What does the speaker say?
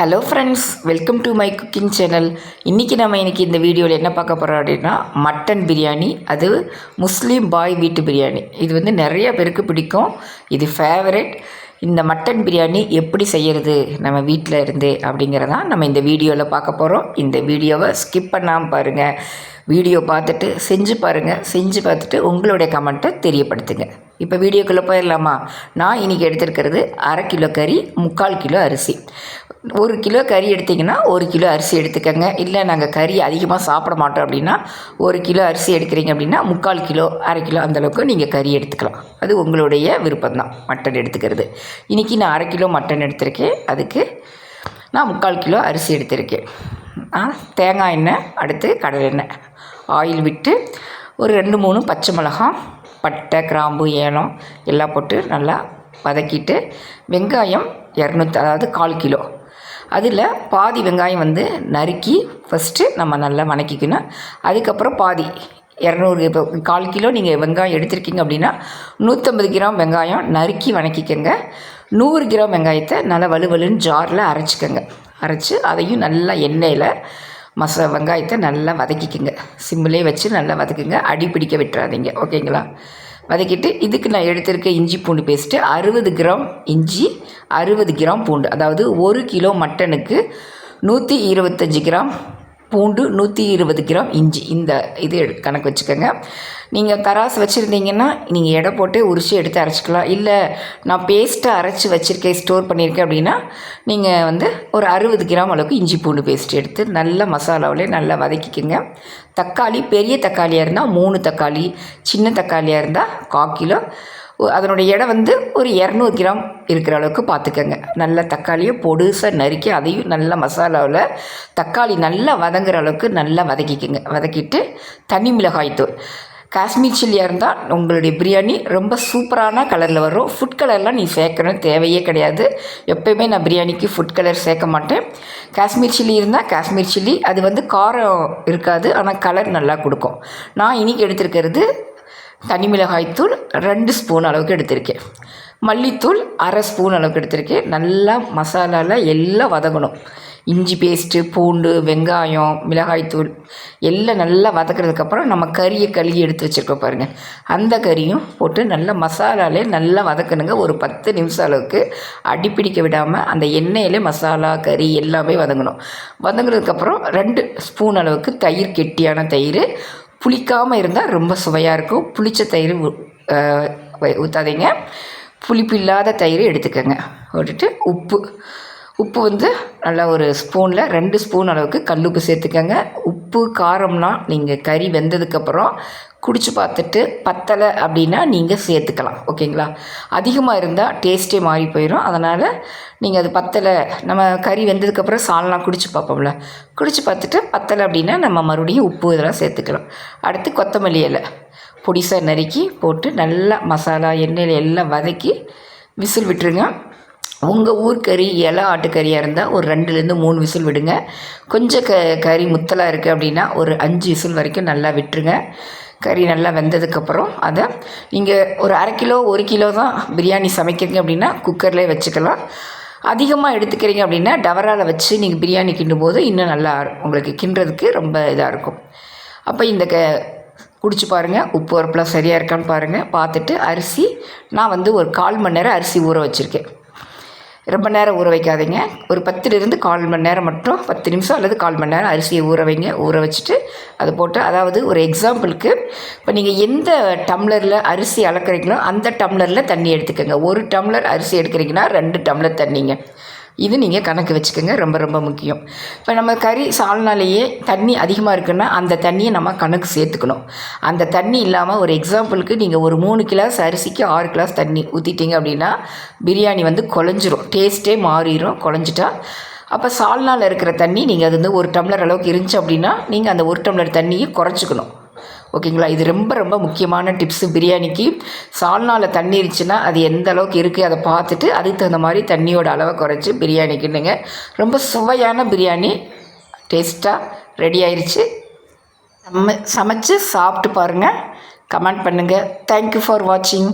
Hello friends welcome to my cooking channel இன்றைக்கி நம்ம இன்றைக்கி இந்த வீடியோவில் என்ன பார்க்க போகிறோம் அப்படின்னா மட்டன் பிரியாணி அது முஸ்லீம் பாய் வீட்டு பிரியாணி இது வந்து நிறைய பேருக்கு பிடிக்கும். இது ஃபேவரட் இந்த மட்டன் பிரியாணி எப்படி செய்கிறது நம்ம வீட்டில் இருந்து அப்படிங்கிறதான் நம்ம இந்த வீடியோவில் பார்க்க போகிறோம் இந்த வீடியோவை ஸ்கிப் பண்ணாமல் பாருங்கள் வீடியோ பார்த்துட்டு செஞ்சு பாருங்கள் செஞ்சு பார்த்துட்டு உங்களுடைய கமெண்ட்டை தெரியப்படுத்துங்க. இப்போ வீடியோக்குள்ளே போயிடலாமா நான் இன்றைக்கி எடுத்திருக்கிறது அரை கிலோ கறி முக்கால் கிலோ அரிசி. ஒரு கிலோ கறி எடுத்திங்கன்னா ஒரு கிலோ அரிசி எடுத்துக்கோங்க. இல்லை நாங்கள் கறி அதிகமாக சாப்பிட மாட்டோம் அப்படின்னா ஒரு கிலோ அரிசி எடுக்கிறீங்க அப்படின்னா முக்கால் கிலோ அரை கிலோ அந்தளவுக்கு நீங்கள் கறி எடுத்துக்கலாம். அது உங்களுடைய விருப்பம்தான் மட்டன் எடுத்துக்கிறது. இன்றைக்கி நான் அரை கிலோ மட்டன் எடுத்திருக்கேன். அதுக்கு நான் முக்கால் கிலோ அரிசி எடுத்திருக்கேன். தேங்காய் எண்ணெய் அடுத்து கடலை எண்ணெய். ஆயில் விட்டு ஒரு ரெண்டு மூணு பச்சை மிளகாய் பட்டை கிராம்பு ஏலம் எல்லாம் போட்டு நல்லா வதக்கிட்டு வெங்காயம் இரநூத்தி அதாவது கால் கிலோ. அதில் பாதி வெங்காயம் வந்து நறுக்கி ஃபஸ்ட்டு நம்ம நல்லா வணக்கிக்கணும். அதுக்கப்புறம் பாதி இரநூறு இப்போ கால் கிலோ நீங்கள் வெங்காயம் எடுத்திருக்கீங்க அப்படின்னா நூற்றம்பது கிராம் வெங்காயம் நறுக்கி வணக்கிக்கோங்க. நூறு கிராம் வெங்காயத்தை நல்லா வலுவலுன்னு ஜாரில் அரைச்சிக்கோங்க. அரைச்சி அதையும் நல்லா எண்ணெயில் மச வெங்காயத்தை நல்லா வதக்கிக்கோங்க. சிம்மிலே வச்சு நல்லா வதக்குங்க. அடி பிடிக்க விட்டுறாதீங்க. ஓகேங்களா? வதக்கிட்டு இதுக்கு நான் எடுத்திருக்க இஞ்சி பூண்டு பேஸ்ட்டு அறுபது கிராம் இஞ்சி அறுபது கிராம் பூண்டு. அதாவது ஒரு கிலோ மட்டனுக்கு நூற்றி இருபத்தஞ்சி கிராம் பூண்டு நூற்றி இருபது கிராம் இஞ்சி. இந்த இது எடு கணக்கு வச்சுக்கோங்க. நீங்கள் கராஸ் வச்சுருந்தீங்கன்னா நீங்கள் எடை போட்டு உரிச்சு எடுத்து அரைச்சிக்கலாம். இல்லை நான் பேஸ்ட்டை அரைச்சி வச்சுருக்கேன் ஸ்டோர் பண்ணியிருக்கேன் அப்படின்னா நீங்கள் வந்து ஒரு அறுபது கிராம் அளவுக்கு இஞ்சி பூண்டு பேஸ்ட் எடுத்து நல்ல மசாலாவிலே நல்லா வதக்கிக்கோங்க. தக்காளி பெரிய தக்காளியாக இருந்தால் மூணு தக்காளி சின்ன தக்காளியாக இருந்தால் கால் கிலோ. அதனுடைய எடை வந்து ஒரு இரநூறு கிராம் இருக்கிற அளவுக்கு பார்த்துக்கோங்க. நல்ல தக்காளியை பொடுசாக நறுக்கி அதையும் நல்ல மசாலாவில் தக்காளி நல்லா வதங்குற அளவுக்கு நல்லா வதக்கிக்கோங்க. வதக்கிட்டு தனி மிளகாய் தூள். காஷ்மீர் சில்லியாக இருந்தால் உங்களுடைய பிரியாணி ரொம்ப சூப்பரான கலரில் வரும். ஃபுட் கலர்லாம் நீ சேர்க்கணும். தேவையே கிடையாது. எப்பயுமே நான் பிரியாணிக்கு ஃபுட் கலர் சேர்க்க மாட்டேன். காஷ்மீர் சில்லி இருந்தால் காஷ்மீர் சில்லி. அது வந்து காரம் இருக்காது ஆனால் கலர் நல்லா கொடுக்கும். நான் இன்றைக்கி எடுத்திருக்கிறது தனி மிளகாய்த்தூள் ரெண்டு ஸ்பூன் அளவுக்கு எடுத்திருக்கேன். மல்லித்தூள் அரை ஸ்பூன் அளவுக்கு எடுத்திருக்கேன். நல்லா மசாலாவில் எல்லாம் வதங்கணும். இஞ்சி பேஸ்ட்டு பூண்டு வெங்காயம் மிளகாய்த்தூள் எல்லாம் நல்லா வதக்குறதுக்கப்புறம் நம்ம கறியை கழுகி எடுத்து வச்சுருக்கோம் பாருங்கள் அந்த கறியும் போட்டு நல்லா மசாலாலே நல்லா வதக்கணுங்க. ஒரு பத்து நிமிஷம் அளவுக்கு அடிப்பிடிக்க விடாமல் அந்த எண்ணெயிலே மசாலா கறி எல்லாமே வதங்கணும். வதங்குனதுக்கப்புறம் ரெண்டு ஸ்பூன் அளவுக்கு தயிர் கெட்டியான தயிர் புளிக்காமல் இருந்தால் ரொம்ப சுவையாக இருக்கும். புளித்த தயிர் ஊற்றாதீங்க புளிப்பு இல்லாத தயிர் எடுத்துக்கோங்க. விட்டுட்டு உப்பு உப்பு வந்து நல்லா ஒரு ஸ்பூனில் ரெண்டு ஸ்பூன் அளவுக்கு கல்லுப்பு சேர்த்துக்கோங்க. உப்பு காரம்லாம் நீங்கள் கறி வெந்ததுக்கப்புறம் குடிச்சு பார்த்துட்டு பத்தலை அப்படின்னா நீங்கள் சேர்த்துக்கலாம். ஓகேங்களா? அதிகமாக இருந்தால் டேஸ்ட்டே மாறி போயிடும் அதனால் நீங்கள் அது பத்தலை நம்ம கறி வெந்ததுக்கப்புறம் சால்லாம் குடிச்சு பார்ப்போம்ல. குடிச்சு பார்த்துட்டு பத்தலை அப்படின்னா நம்ம மறுபடியும் உப்பு இதெல்லாம் சேர்த்துக்கலாம். அடுத்து கொத்தமல்லி இலை. பொடிசாக நறுக்கி போட்டு நல்லா மசாலா எண்ணெயில் எல்லாம் வதக்கி விசில் விட்டுருங்க. உங்கள் ஊர் கறி இலை ஆட்டுக்கறியாக இருந்தால் ஒரு ரெண்டுலேருந்து மூணு விசில் விடுங்க. கொஞ்சம் க கறி முத்தலாக இருக்குது அப்படின்னா ஒரு அஞ்சு விசில் வரைக்கும் நல்லா விட்டுருங்க. கறி நல்லா வெந்ததுக்கப்புறம் அதை நீங்கள் ஒரு அரை கிலோ ஒரு கிலோ தான் பிரியாணி சமைக்கிறீங்க அப்படின்னா குக்கர்லேயே வச்சுக்கலாம். அதிகமாக எடுத்துக்கிறீங்க அப்படின்னா டவரால் வச்சு நீங்கள் பிரியாணி கிண்டும் போது இன்னும் நல்லா உங்களுக்கு கிண்டுறதுக்கு ரொம்ப இதாக இருக்கும். அப்போ இந்த க குடிச்சு பாருங்கள் உப்பு வரப்பெல்லாம் சரியாக இருக்கான்னு பாருங்கள் பார்த்துட்டு அரிசி நான் வந்து ஒரு கால் மணி நேரம் அரிசி ஊற வச்சுருக்கேன். ரொம்ப நேரம் ஊற வைக்காதீங்க. ஒரு பத்துலேருந்து கால் மணி நேரம் மட்டும் பத்து நிமிஷம் அல்லது கால் மணி நேரம் அரிசியை ஊற வைங்க. ஊற வச்சுட்டு அதை போட்டு அதாவது ஒரு எக்ஸாம்பிளுக்கு இப்போ நீங்கள் எந்த டம்ளரில் அரிசி அளக்குறீங்களோ அந்த டம்ளரில் தண்ணி எடுத்துக்கோங்க. ஒரு டம்ளர் அரிசி எடுக்கிறீங்கன்னா ரெண்டு டம்ளர் தண்ணிங்க. இது நீங்கள் கணக்கு வச்சுக்கோங்க ரொம்ப ரொம்ப முக்கியம். இப்போ நம்ம கறி சால்னாலேயே தண்ணி அதிகமாக இருக்குன்னா அந்த தண்ணியை நம்ம கணக்கு சேர்த்துக்கணும். அந்த தண்ணி இல்லாமல் ஒரு எக்ஸாம்பிளுக்கு நீங்கள் ஒரு மூணு கிளாஸ் அரிசிக்கு ஆறு கிளாஸ் தண்ணி ஊற்றிட்டீங்க அப்படின்னா பிரியாணி வந்து குழஞ்சிரும் டேஸ்ட்டே மாறிடும் குழஞ்சிட்டா அப்போ சால்னால் இருக்கிற தண்ணி நீங்கள் அது வந்து ஒரு டம்ளர் அளவுக்கு இருந்துச்சு அப்படின்னா நீங்கள் அந்த ஒரு டம்ளர் தண்ணியை குறைச்சிக்கணும். ஓகேங்களா? இது ரொம்ப ரொம்ப முக்கியமான டிப்ஸு. பிரியாணிக்கு சால்னாவில் தண்ணி இருந்துச்சுன்னா அது எந்த அளவுக்கு இருக்குது அதை பார்த்துட்டு அதுக்கு தகுந்த மாதிரி தண்ணியோட அளவை குறைச்சி பிரியாணிக்குன்னுங்க ரொம்ப சுவையான பிரியாணி. டேஸ்ட்டாக ரெடி ஆயிடுச்சு நம்ம சமைச்சு சாப்பிட்டு பாருங்கள் கமெண்ட் பண்ணுங்கள் தேங்க்யூ ஃபார் வாட்சிங்